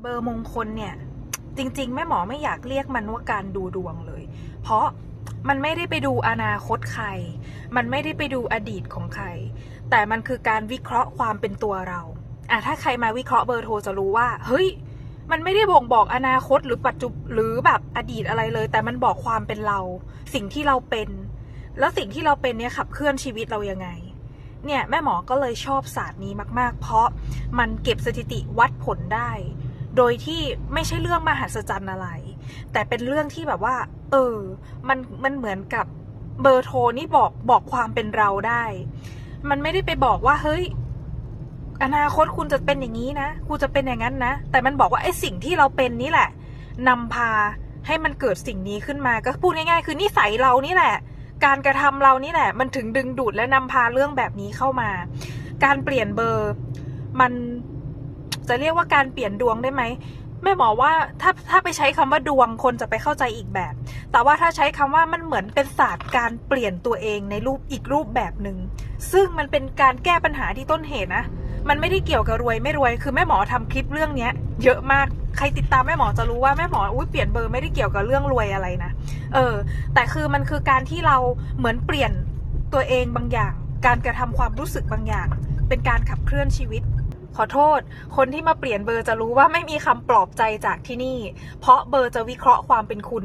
เบอร์มงคลเนี่ย จริง ๆ แม่หมอไม่อยากเรียกมันว่าการดูดวงเลย เพราะมันไม่ได้ไปดูอนาคตใคร มันไม่ได้ไปดูอดีตของใคร แต่มันคือการวิเคราะห์ความเป็นตัวเราอะถ้าใครมาวิเคราะห์เบอร์โทรจะรู้ว่า เฮ้ย มันไม่ได้บ่งบอกอนาคตหรือปัจจุหรือแบบอดีตอะไรเลย แต่มันบอกความเป็นเรา สิ่งที่เราเป็น แล้วสิ่งที่เราเป็นเนี่ยขับเคลื่อนชีวิตเรายังไง เนี่ยแม่หมอก็เลยชอบศาสตร์นี้มาก ๆ เพราะมันเก็บสถิติวัดผลได้ โดยที่ไม่ใช่เรื่องมหัศจรรย์อะไร แต่เป็นเรื่องที่แบบว่า เออ มันมันเหมือนกับเบอร์โทรนี่บอกบอกความเป็นเราได้ มันไม่ได้ไปบอกว่า เฮ้ย อนาคตคุณจะเป็นอย่างนี้นะคุณจะเป็นอย่างนั้นนะ แต่มันบอกว่าไอ้สิ่งที่เราเป็นนี่แหละนำพาให้มันเกิดสิ่งนี้ขึ้นมาก็พูดง่ายๆ คือนิสัยเรานี่แหละ การกระทำเรานี่แหละ มันถึงดึงดูดและนำพาเรื่องแบบนี้เข้ามา การเปลี่ยนเบอร์ มัน จะเรียกว่าการเปลี่ยนดวงได้ไหมแม่หมอว่าถ้าถ้าไปใช้คำว่าดวงคนจะไปเข้าใจอีกแบบ แต่ว่าถ้าใช้คำว่ามันเหมือนเป็นศาสตร์การเปลี่ยนตัวเองในรูปอีกรูปแบบหนึ่งซึ่งมันเป็นการแก้ปัญหาที่ต้นเหตุนะมันไม่ได้เกี่ยวกับรวยไม่รวย คือแม่หมอทำคลิปเรื่องเนี้ย เยอะมาก ใครติดตามแม่หมอจะรู้ว่าแม่หมออุ้ยเปลี่ยนเบอร์ไม่ได้เกี่ยวกับเรื่องรวยอะไรนะ เออ แต่คือมันคือการที่เราเหมือนเปลี่ยนตัวเองบางอย่าง การกระทำความรู้สึกบางอย่าง เป็นการขับเคลื่อนชีวิต ขอโทษ คนที่มาเปลี่ยนเบอร์จะรู้ว่าไม่มีคำปลอบใจจากที่นี่ เพราะเบอร์จะวิเคราะห์ความเป็นคุณ